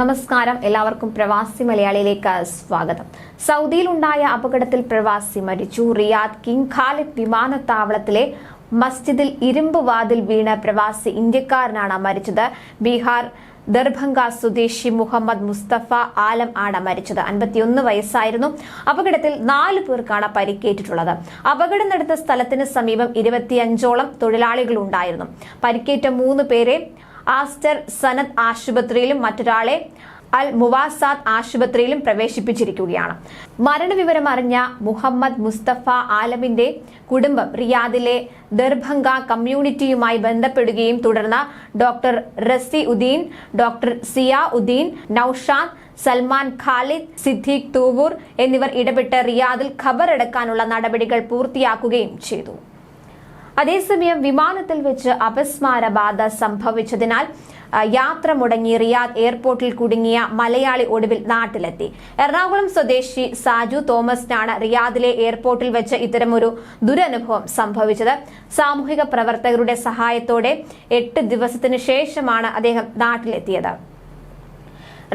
നമസ്കാരം. എല്ലാവർക്കും പ്രവാസി മലയാളിയിലേക്ക് സ്വാഗതം. സൗദിയിലുണ്ടായ അപകടത്തിൽ പ്രവാസി മരിച്ചു. റിയാദ് കിങ് ഖാലിദ് വിമാനത്താവളത്തിലെ മസ്ജിദിൽ ഇരുമ്പ് വാതിൽ വീണ പ്രവാസി ഇന്ത്യക്കാരനാണ് മരിച്ചത്. ബീഹാർ ദർഭംഗ സ്വദേശി മുഹമ്മദ് മുസ്തഫ ആലം ആണ് മരിച്ചത്. അൻപത്തിയൊന്ന് വയസ്സായിരുന്നു. അപകടത്തിൽ നാല് പേർക്കാണ് പരിക്കേറ്റിട്ടുള്ളത്. അപകടം നടന്ന സ്ഥലത്തിന് സമീപം ഇരുപത്തിയഞ്ചോളം തൊഴിലാളികൾ ഉണ്ടായിരുന്നു പരിക്കേറ്റ മൂന്ന് പേരെ ആസ്റ്റർ സനത് ആശുപത്രിയിലും മറ്റൊരാളെ അൽ മുവാസാദ് ആശുപത്രിയിലും പ്രവേശിപ്പിച്ചിരിക്കുകയാണ്. മരണവിവരം അറിഞ്ഞ മുഹമ്മദ് മുസ്തഫ ആലമിന്റെ കുടുംബം റിയാദിലെ ദർഭംഗ കമ്മ്യൂണിറ്റിയുമായി ബന്ധപ്പെടുകയും തുടർന്ന് ഡോക്ടർ റസി ഉദ്ദീൻ ഡോക്ടർ സിയാ ഉദ്ദീൻ നൌഷാദ് സൽമാൻ ഖാലിദ് സിദ്ദീഖ് തൂവൂർ എന്നിവർ ഇടപെട്ട് റിയാദിൽ ഖബറടക്കാനുള്ള നടപടികൾ പൂർത്തിയാക്കുകയും ചെയ്തു. അതേസമയം വിമാനത്തിൽ വെച്ച് അപസ്മാരബാധ സംഭവിച്ചതിനാൽ യാത്ര മുടങ്ങി റിയാദ് എയർപോർട്ടിൽ കുടുങ്ങിയ മലയാളി ഒടുവിൽ നാട്ടിലെത്തി. എറണാകുളം സ്വദേശി സാജു തോമസിനാണ് റിയാദിലെ എയർപോർട്ടിൽ വെച്ച് ഇത്തരമൊരു ദുരനുഭവം സംഭവിച്ചത്. സാമൂഹിക പ്രവർത്തകരുടെ സഹായത്തോടെ എട്ട് ദിവസത്തിനു ശേഷമാണ് അദ്ദേഹം നാട്ടിലെത്തിയത്.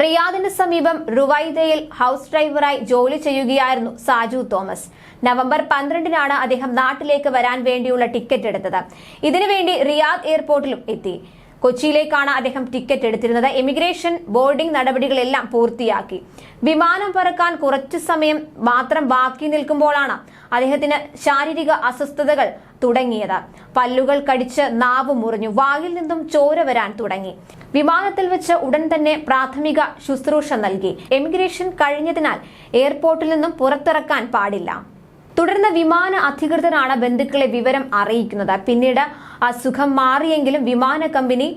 റിയാദിന് സമീപം റുവൈദയിൽ ഹൌസ് ഡ്രൈവറായി ജോലി ചെയ്യുകയായിരുന്നു സാജു തോമസ്. നവംബർ പന്ത്രണ്ടിനാണ് അദ്ദേഹം നാട്ടിലേക്ക് വരാൻ വേണ്ടിയുള്ള ടിക്കറ്റ് എടുത്തത്. ഇതിനുവേണ്ടി റിയാദ് എയർപോർട്ടിലും എത്തി. കൊച്ചിയിലേക്കാണ് അദ്ദേഹം ടിക്കറ്റ് എടുത്തിരുന്നത്. എമിഗ്രേഷൻ ബോർഡിംഗ് നടപടികളെല്ലാം പൂർത്തിയാക്കി. വിമാനം പറക്കാൻ കുറച്ചു സമയം മാത്രം ബാക്കി നിൽക്കുമ്പോഴാണ് അദ്ദേഹത്തിന് ശാരീരിക അസ്വസ്ഥതകൾ തുടങ്ങിയത്. പല്ലുകൾ കടിച്ച് നാവ് മുറിഞ്ഞു. വായിൽ നിന്നും ചോര വരാൻ തുടങ്ങി. വിമാനത്തിൽ വെച്ച് ഉടൻ തന്നെ പ്രാഥമിക ശുശ്രൂഷ നൽകി. എമിഗ്രേഷൻ കഴിഞ്ഞതിനാൽ എയർപോർട്ടിൽ നിന്നും പുറത്തിറക്കാൻ പാടില്ല. തുടർന്ന് വിമാന അധികൃതരാണ് ബന്ധുക്കളെ വിവരം അറിയിക്കുന്നത്. പിന്നീട് അസുഖം മാറിയെങ്കിലും വിമാന കമ്പനി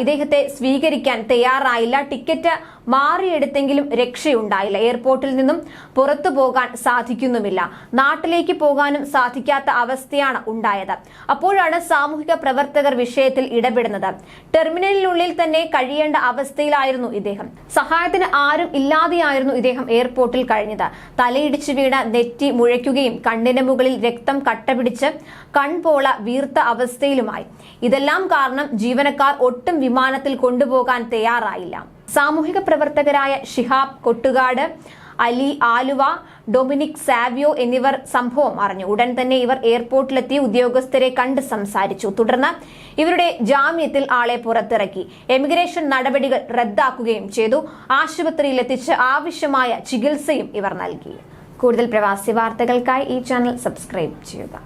ഇദ്ദേഹത്തെ സ്വീകരിക്കാൻ തയ്യാറായില്ല. ടിക്കറ്റ് മാറിയെടുത്തെങ്കിലും രക്ഷയുണ്ടായില്ല. എയർപോർട്ടിൽ നിന്നും പുറത്തു പോകാൻ സാധിക്കുന്നുമില്ല. നാട്ടിലേക്ക് പോകാനും സാധിക്കാത്ത അവസ്ഥയാണ് ഉണ്ടായത്. അപ്പോഴാണ് സാമൂഹിക പ്രവർത്തകർ വിഷയത്തിൽ ഇടപെടുന്നത്. ടെർമിനലിനുള്ളിൽ തന്നെ കഴിയേണ്ട അവസ്ഥയിലായിരുന്നു ഇദ്ദേഹം. സഹായത്തിന് ആരും ഇല്ലാതെയായിരുന്നു ഇദ്ദേഹം എയർപോർട്ടിൽ കഴിഞ്ഞത്. തലയിടിച്ചു വീണ നെറ്റി മുഴയ്ക്കുകയും കണ്ണിന് മുകളിൽ രക്തം കട്ടപിടിച്ച് കൺപോള വീർത്ത അവസ്ഥയിലുമായി. ഇതെല്ലാം കാരണം ജീവനക്കാർ ഒട്ടും വിമാനത്തിൽ കൊണ്ടുപോകാൻ തയ്യാറായില്ല. സാമൂഹിക പ്രവർത്തകരായ ഷിഹാബ് കൊട്ടുകാട് അലി ആലുവ ഡൊമിനിക് സാവിയോ എന്നിവർ സംഭവം അറിഞ്ഞു. ഉടൻ തന്നെ ഇവർ എയർപോർട്ടിലെത്തി ഉദ്യോഗസ്ഥരെ കണ്ട് സംസാരിച്ചു. തുടർന്ന് ഇവരുടെ ജാമ്യത്തിൽ ആളെ പുറത്തിറക്കി. എമിഗ്രേഷൻ നടപടികൾ റദ്ദാക്കുകയും ചെയ്തു. ആശുപത്രിയിലെത്തിച്ച് ആവശ്യമായ ചികിത്സയും ഇവർ നൽകി. കൂടുതൽ പ്രവാസി വാർത്തകൾക്കായി ഈ ചാനൽ സബ്സ്ക്രൈബ് ചെയ്യുക.